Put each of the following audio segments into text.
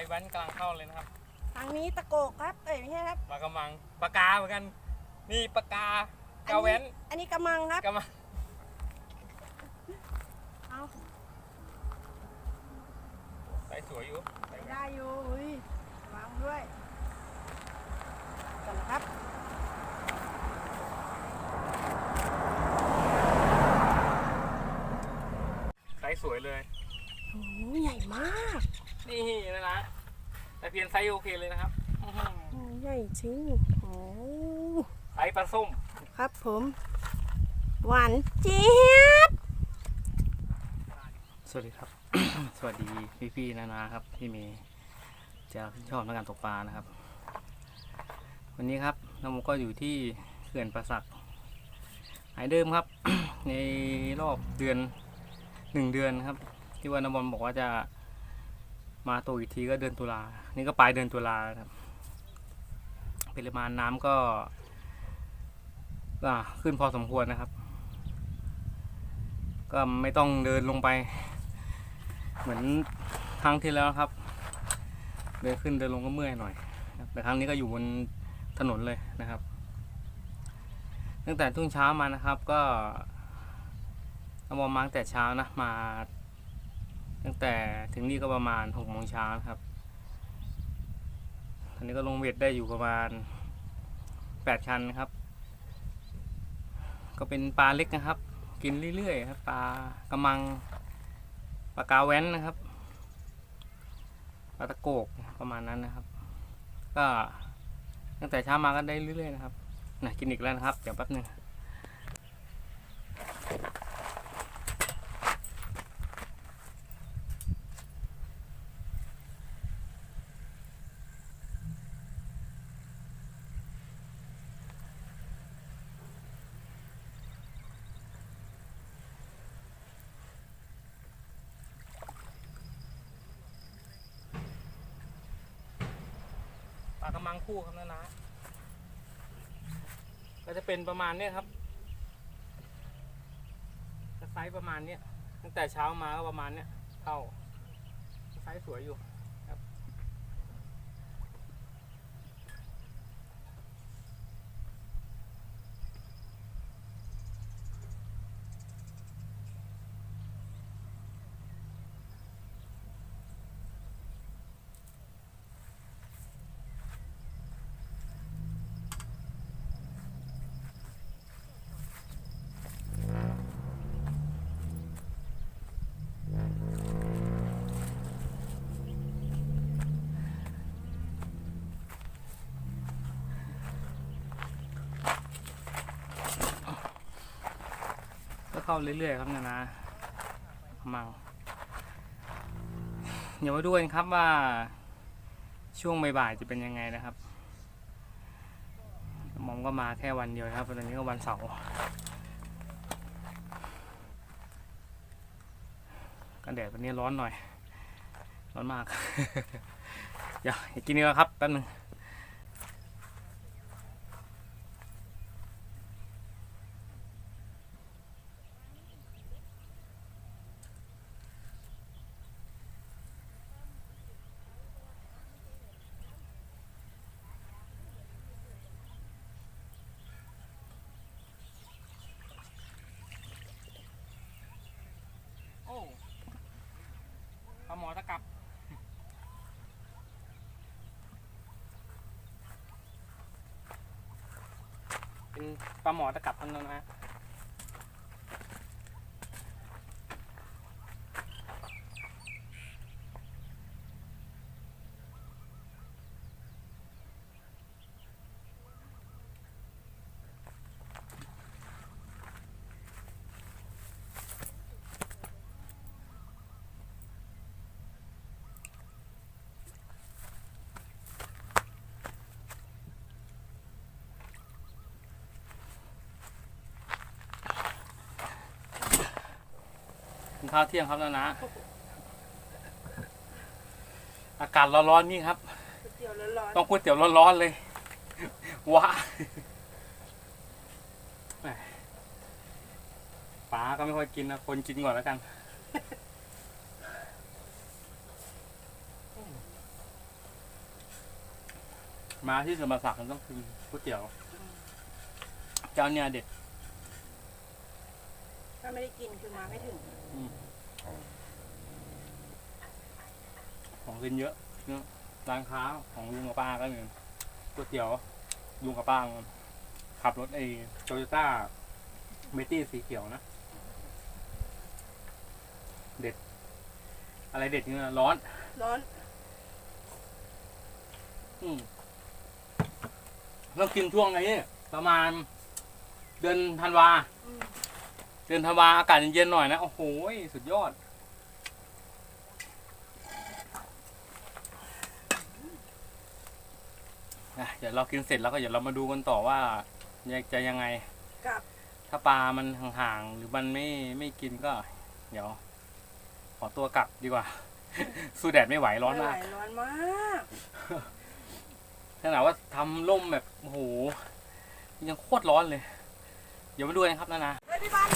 งเข้าเลยนะครับทางนี้ตะโกกครับ เอ้ยไม่ใช่ครับปลากระมังปลากาเหมือนกัน นี่ปลากากาแว้นอันนี้กระมังครับกระมังเอาใส่สวยอยู่ใส่ได้อยู่อุ้ยฟังด้วยก่อนนะครับใส่สวยเลย โอ้โหใหญ่มาก นี่นะนะแต่เพียนไซส์โอเคเลยนะครับอื้อหือโอ้ใหญ่จริงโอ้ไซส์ปลาส้ม ครับผม หวานเจี๊ยบ สวัสดีครับ สวัสดีพี่ๆนานาครับที่มีจะชอบในการตกปลานะครับ วันนี้ครับน้องมุกก็อยู่ที่เขื่อนประสักหายเดิมครับ ในรอบเดือนหนึ่งเดือนครับ ที่วันนบอลบอกว่าจะ มาตัวอีกทีก็เดือนตุลา นี่ก็ปลายเดือนตุลาครับปริมาณน้ำก็อ่าขึ้นพอสมควรนะครับ ก็ไม่ต้องเดินลงไป เหมือนครั้งที่แล้วครับ เดินขึ้นเดินลงก็เมื่อยหน่อย แต่ครั้งนี้ก็อยู่บนถนนเลยนะครับ ตั้งแต่ทุ่งเช้ามานะครับ ก็เรามองมาตั้งแต่เช้านะมา ตั้งแต่ถึงนี่ก็ประมาณหกโมงเช้านะครับตอนนี้ก็ลงเวทได้อยู่ประมาณแปดชันนครับ ก็เป็นปลาเล็กนะครับ กินเรื่อยๆครับปลากระมังปลากาแว้นนะครับปลาตะโกกประมาณนั้นนะครับ ก็ตั้งแต่เช้ามาก็ได้เรื่อยๆนะครับนะกินอีกแล้วนะครับ เดี๋ยวแป๊บหนึงากระมังคู่ครับนะนะก็จะเป็นประมาณเนี้ยครับไซส์ประมาณเนี้ยตั้งแต่เช้ามาก็ประมาณเนี้ยเท่าไซส์สวยอยู่ เข้าเรื่อยๆครับนะนะเมาเดี๋ยวมาดูกันครับว่าช่วงบ่ายๆจะเป็นยังไงนะครับ มอมก็มาแค่วันเดียวครับตอนนี้ก็วันเสาร์กันแดดวันนี้ร้อนหน่อย ร้อนมาก เดี๋ยวอย่ากินเนื้อครับแป๊บนึง โอ้ปลาหมอตะกับ เป็นปลาหมอตะกับทั้งนั้นนะ นข้าวเที่ยงครับแล้วนะ อากาศร้อนๆนี่ครับเดี๋ยวร้อนต้องก๋วยเตี๋ยวร้อนๆเลยว้าแหม่ป๋าก็ไม่ค่อยกินนะ คนกินก่อนแล้วกัน มาที่สวนมศักดิ์มันต้องกินก๋วยเตี๋ยว เจ้าเนี่ยเด็ด ถ้าไม่ได้กินคือมาไม่ถึง ของกินเยอะเนอะร้านค้าของลุงกับป้าก็มีก๋วยเตี๋ยวลุงกับป้าขับรถไอ้โตโยต้าเมตี้สีเขียวนะ เด็ด อะไรเด็ดเนี่ยร้อน ร้อน อืมต้องกินช่วงไหนเนี่ยประมาณเดือนธันวาอืม เดือนธันวาอากาศเย็นๆหน่อยนะโอ้โหสุดยอดอะเดี๋ยวเรากินเสร็จแล้วก็เดี๋ยวเรามาดูกันต่อว่าจะยังไงกลับถ้าปลามันห่างๆหรือมันไม่ไม่กินก็ เดี๋ยว ขอตัวกลับดีกว่า สู้แดดไม่ไหวร้อนมากไม่ไหวร้อนมากขนาดว่าทำร่มแบบโอ้โหยังโคตรร้อนเลย เดี๋ยวมาดูกันครับนานาเฮ้ยพี่บานกิน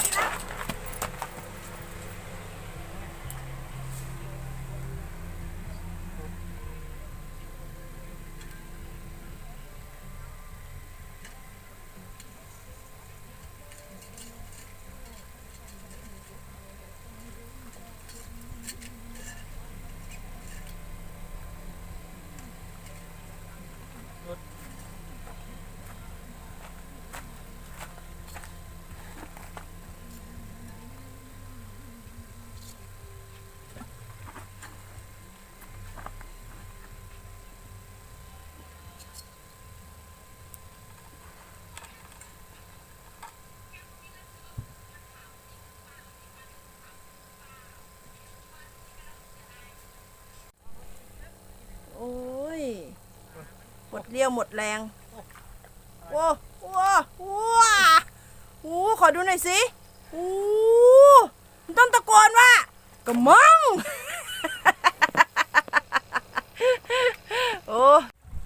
แล้ เรียวหมดแรง โอ้โหว้าโอ้ขอดูหน่อยสิโอ้มันต้องตะโกนว่ากระมัง โอ้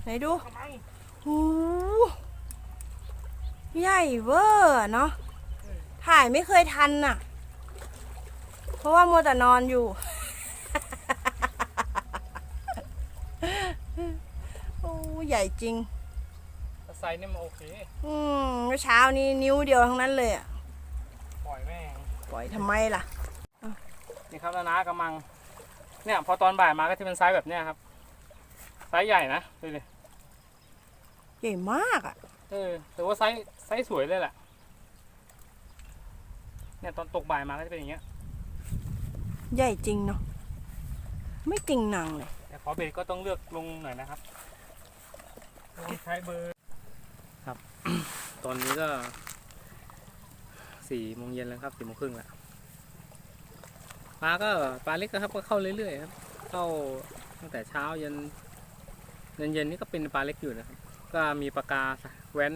ไหนดูโอ้ใหญ่เวอร์เนาะ ถ่ายไม่เคยทันน่ะ เพราะว่ามัวแต่นอนอยู่ โอ้ ใหญ่จริงไซส์นี่มันโอเค อืมเมื่อเช้านี้นิ้วเดียวทั้งนั้นเลยอะปล่อยแม่ง ปล่อยทำไมล่ะ นี่ครับนานากำลัง เนี่ยพอตอนบ่ายมาก็จะเป็นไซส์แบบเนี้ยครับ ไซส์ใหญ่นะดูดิ ใหญ่มากอะเออแต่ว่าไซส์ไซส์สวยเลยแหละ เนี่ยตอนตกบ่ายมาก็จะเป็นอย่างเงี้ย ใหญ่จริงเนาะไม่จริงหนังเลย แต่ขอเบรกก็ต้องเลือกลงหน่อยนะครับลอง ใช้เบอร์ครับ ตอนนี้ก็สี่โมงเย็นแล้วครับสี่โมงครึ่งแล้วปลาก็ปลาเล็กนะครับก็เข้าเรื่อยๆครับ เข้าตั้งแต่เช้ายันเย็นเย็นๆนี่ก็เป็นปลาเล็กอยู่นะครับ ก็มีปลากาแว้น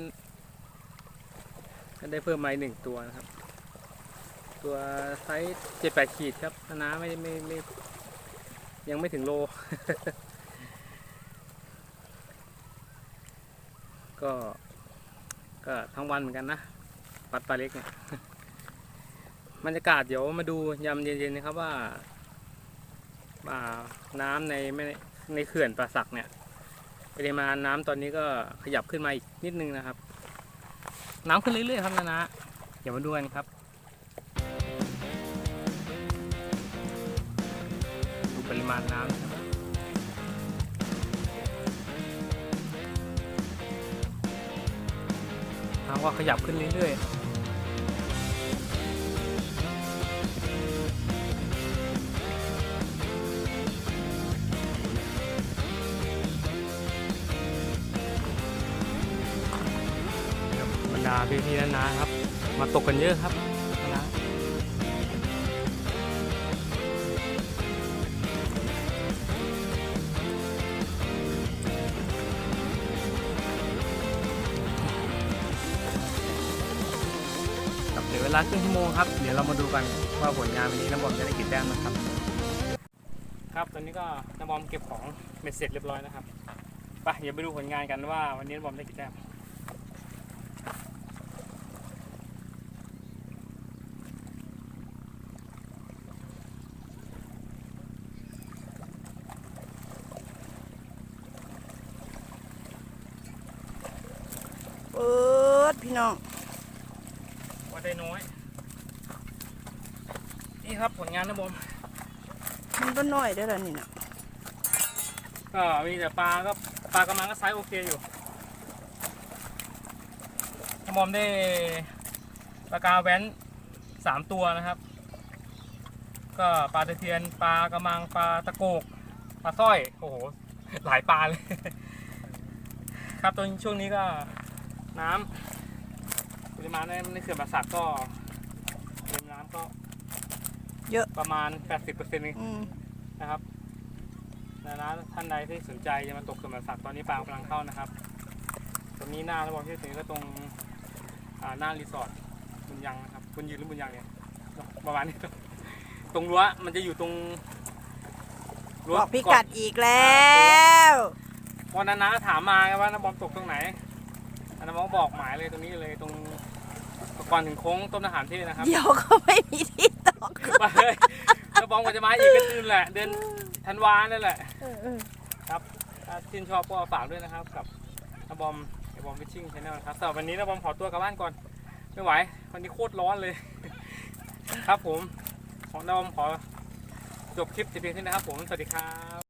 ก็ได้เพิ่มมาหนึ่งตัวนะครับ ตัวไซส์เจ็ดแปดขีดครับน้าไม่ไม่ไม่ยังไม่ถึงโล ก็ ก็ทั้งวันเหมือนกันนะปัดปลาเล็กเนี่ยบรรยากาศเดี๋ยวมาดูยามเย็นๆนะครับว่าอ่าน้ำในแม่ในเขื่อนป่าสักเนี่ยปริมาณน้ำตอนนี้ก็ขยับขึ้นมาอีกนิดนึงนะครับ น้ำขึ้นเรื่อยๆครับนะนะเดี๋ยวมาดูกันครับดูปริมาณน้ำ น้ำก็ขยับขึ้นเรื่อยๆบรรดาพี่ๆนาๆครับ มาตกกันเยอะครับ วลาครึ่งชั่วโมงครับ เดี๋ยวเรามาดูกันว่าผลงานวันนี้น้ำบอมจะได้กี่แต้มนะครับ ครับตอนนี้ก็น้ำบอมเก็บของเบ็ดเสร็จเรียบร้อยนะครับไปเดี๋ยวไปดูผลงานกันว่าวันนี้น้ำบอมได้กี่แต้มคพี่น้อง ว่าได้น้อย นี่ครับผลงานนะบอมมันก็น้อยได้อแล้วนี่นะก็มีแต่ปลาก็ปลากำลังก็ไซส์โอเคอยู่นะบอมได้ปลากาแว้นสามตัวนะครับ ก็ปลาตะเพียนปลากระมังปลาตะโกกปลาสร้อย โอ้โห หลายปลาเลย ครับตอนช่วงนี้ก็น้ำป ริมาณในในเขื่อนป่าสักก็ปริมาณน้ำก็เยอะ ประมาณ 80%เองอืมนะครับนะนะท่านใดที่สนใจจะมาตกเขื่อนป่าสักตอนนี้ปลากำลังเข้านะครับ ตรงนี้หน้าระบบที่ถึงก็ตรงอ่าหน้ารีสอร์ทบุญยังนะครับบุญยืนหรือบุญยังเนี่ยประมาณนี้ ตรงรั้วมันจะอยู่ตรงรั้วบอกพิกัดอีกแล้ว วันนั้นนะถามมาไงว่าน้าบอมตกตรงไหนอันน้าบอมก็บอกหมายเลยตรงนี้เลยตรง ก่อนถึงโค้งต้นทหารเทศนะครับเดี๋ยวก็ไม่มีที่ตกมาเลยน้าบอมก็จะมาอีกก็คืนแหละ เดือนธันวานั่นแหละเออเออถ้าชื่นชอบก็ฝากด้วยนะครับ กับน้าบอมไอบอมฟิชชิ่งชาแนลนะครับสำหรับวันนี้น้าบอมขอตัวกลับบ้านก่อน ไม่ไหว วันนี้โคตรร้อนเลย ครับผม ของน้าบอมขอจบคลิปแต่เพียงเท่านี้นะครับผม สวัสดีครับ